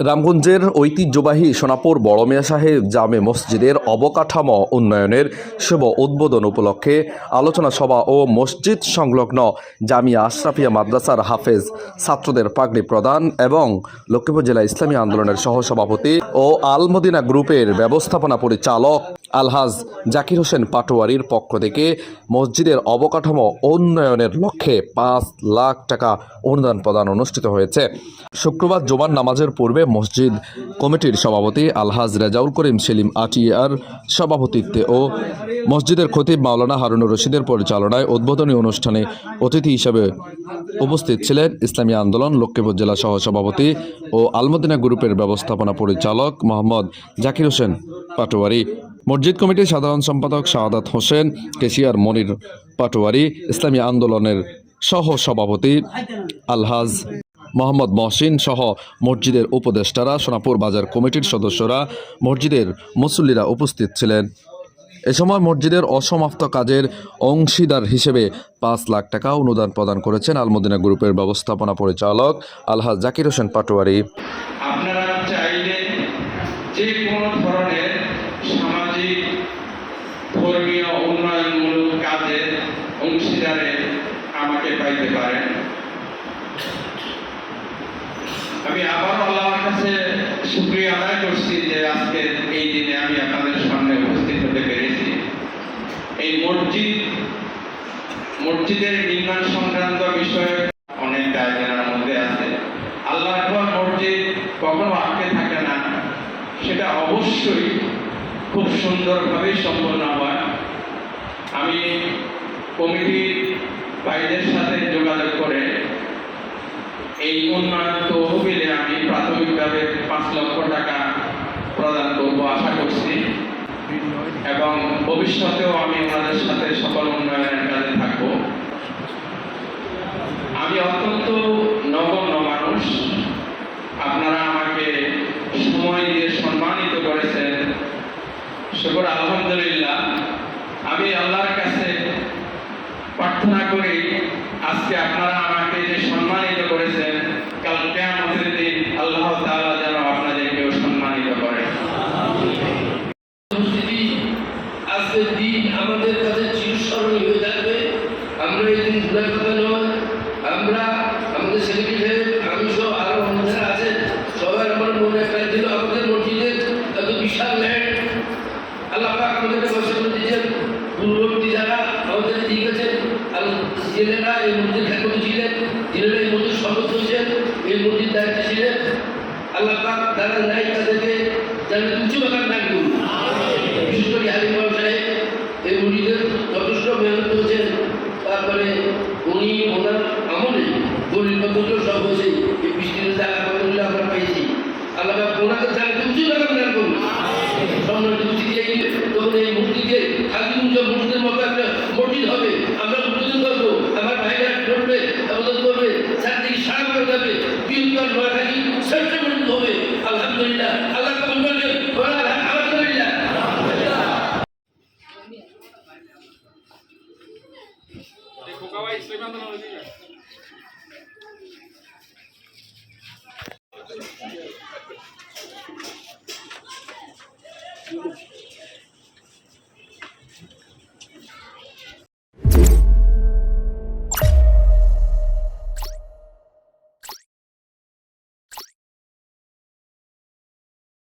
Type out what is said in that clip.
রামগঞ্জের ঐতিহ্যবাহী সোনাপুর বড়মিয়া সাহেব জামে মসজিদের অবকাঠামো উন্নয়নের শুভ উদ্বোধন উপলক্ষে আলোচনা সভা ও মসজিদ সংলগ্ন জামিয়া আশরাফিয়া মাদ্রাসার হাফেজ ছাত্রদের পাগড়ি প্রদান এবং লক্ষ্মীপুর জেলা ইসলামী আন্দোলনের সহসভাপতি ও আলমদিনা গ্রুপের ব্যবস্থাপনা পরিচালক আলহাজ জাকির হোসেন পাটোয়ারির পক্ষ থেকে মসজিদের অবকাঠামো উন্নয়নের লক্ষ্যে পাঁচ লাখ টাকা অনুদান প্রদান অনুষ্ঠিত হয়েছে। শুক্রবার জোবান নামাজের পূর্বে মসজিদ কমিটির সভাপতি আলহাজ রেজাউল করিম সেলিম আটিয়ার সভাপতিত্বে ও মসজিদের খতিব মাওলানা হারুনুর রশিদের পরিচালনায় উদ্বোধনী অনুষ্ঠানে অতিথি হিসেবে উপস্থিত ছিলেন ইসলামী আন্দোলন, লক্ষ্মীপুর জেলা সহ সভাপতি ও আলমদিনা গ্রুপের ব্যবস্থাপনা পরিচালক মোহাম্মদ জাকির হোসেন পাটোয়ারি। মসজিদ কমিটির সাধারণ সম্পাদক শাহাদাত হোসেন, কেশিয়ার মনির পাটোয়ারি, ইসলামী আন্দোলনের সহ সভাপতি আলহাজ মোহাম্মদ মহসিন সহ মসজিদের উপদেষ্টারা, সোনাপুর বাজার কমিটির সদস্যরা, মসজিদের মুসল্লিরা উপস্থিত ছিলেন। এ সময় মসজিদের অসমাপ্ত কাজের অংশীদার হিসেবে পাঁচ লাখ টাকা অনুদান প্রদান করেছেন আলমদিনা গ্রুপের ব্যবস্থাপনা পরিচালক আলহাজ জাকির হোসেন পাটোয়ারি। আপনারা চাইলে যে কোনো ধরনের অংশীদারে আমাকে পাইতে পারেন। আমি আবার আল্লাহর কাছে শুক্রিয়া আদায় করছি যে আজকে এই দিনে আমি আপনাদের সামনে উপস্থিত হতে পেরেছি। এই মসজিদ, মসজিদের নির্মাণ সংক্রান্ত বিষয়ে অনেক দায়িত্বের মধ্যে আছে। আল্লাহ আকবর মসজিদ কখনো আটকে থাকে না। সেটা অবশ্যই খুব সুন্দরভাবে সম্পন্ন হয়। আমি কমিটির ভাইদের সাথে যোগাযোগ করে, এই উন্নয়ন তহবিলে আমি প্রাথমিকভাবে পাঁচ লক্ষ টাকা প্রদান করব আশা করছি। এবং ভবিষ্যতেও আমি ওনাদের সাথে সকল উন্নয়নের কাজে থাকব। আমি অত্যন্ত নগণ্য মানুষ। আপনারা আমাকে সময় দিয়ে সম্মানিত করেছেন। শুকর, আলহামদুলিল্লাহ। আমি আল্লাহর কাছে প্রার্থনা করি, আজকে আপনারা আমাকে যে সম্মানিত করেছেন, কাল কেয়ামতের দিন আল্লাহ তাআলা যেন আপনাদেরকেও সম্মানিত করে। আজকের দিন আমাদের কাছে চিরস্মরণীয় হয়ে থাকবে। আমরা এই দিন ভুলার কথা নয়, আমরা জেলেরা এই মসজিদ খ্যাত ছিলেন জেলেরা এই মসজিদ সদস্য হয়েছেন এই মসজিদ দায়িত্ব ছিলেন। আল্লাহ যারা নাই তাদেরকে উঁচু বাগান দান করুন। বিশেষ করে সাহেব এই মুড়িদের যথেষ্ট মেহনত করেছেন। তারপরে উনি ওনার আমলে গরিব সব হয়েছে এই বৃষ্টির আমরা পেয়েছি। আল্লাহ ওনাকে